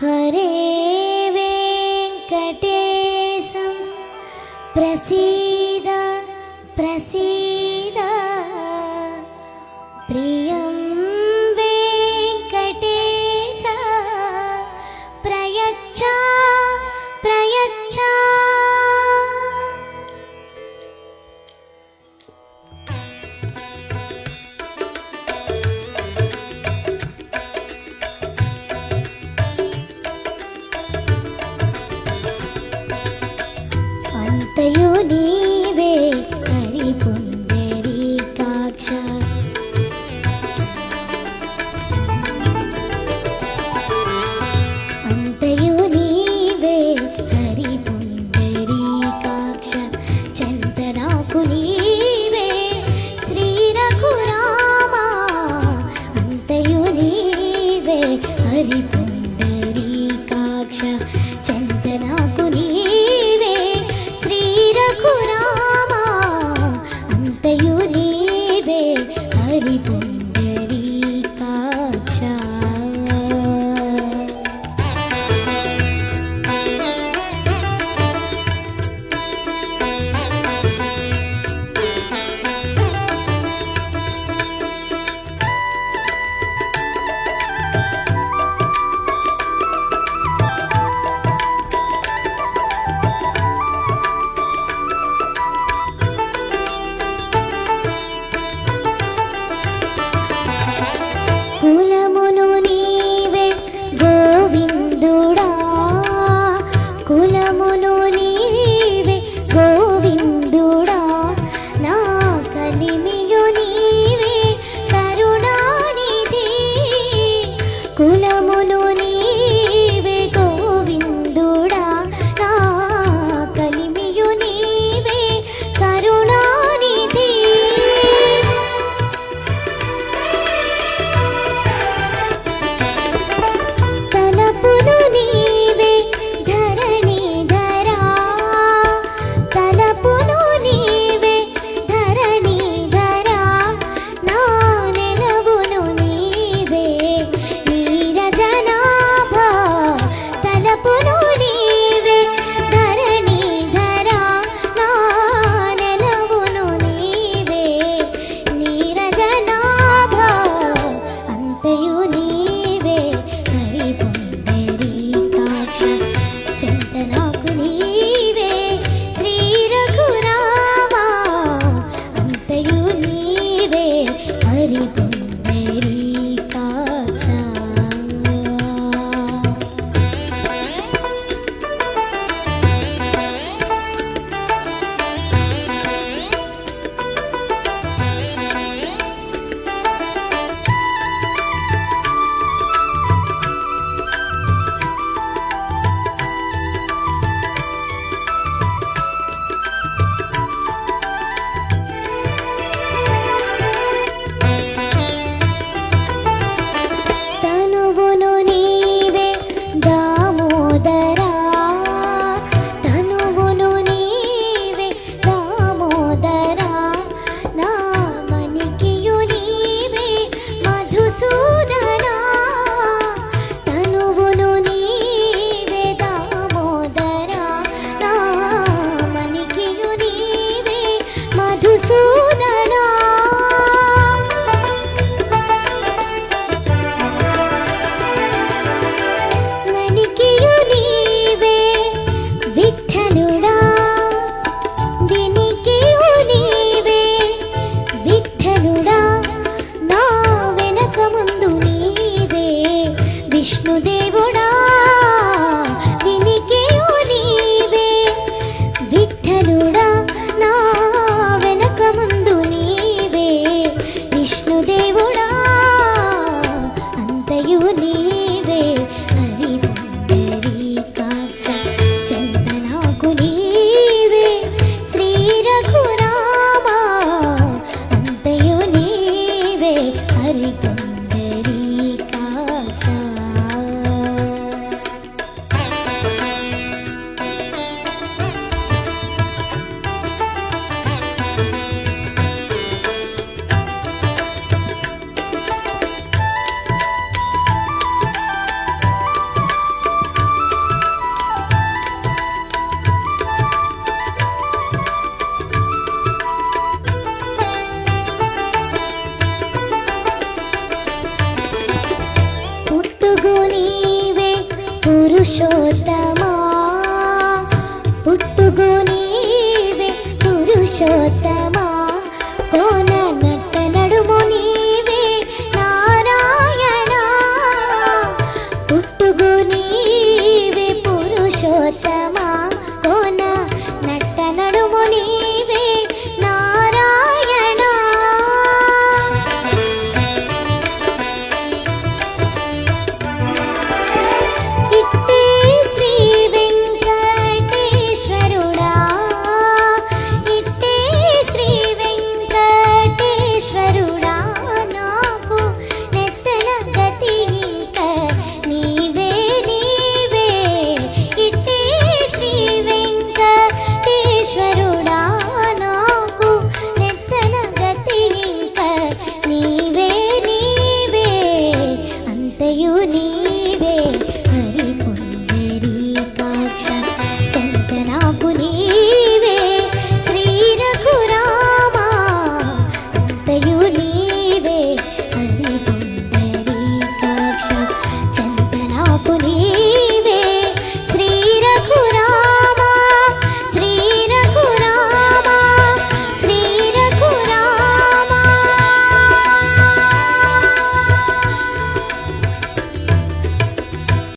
हरे పురుషోత్తమా? పుట్టుగు నీవే పురుషోత్తమా? కోన నట్ట నడుము నీవే నారాయణ. పుట్టుగు నీవే పురుషోత్తమా?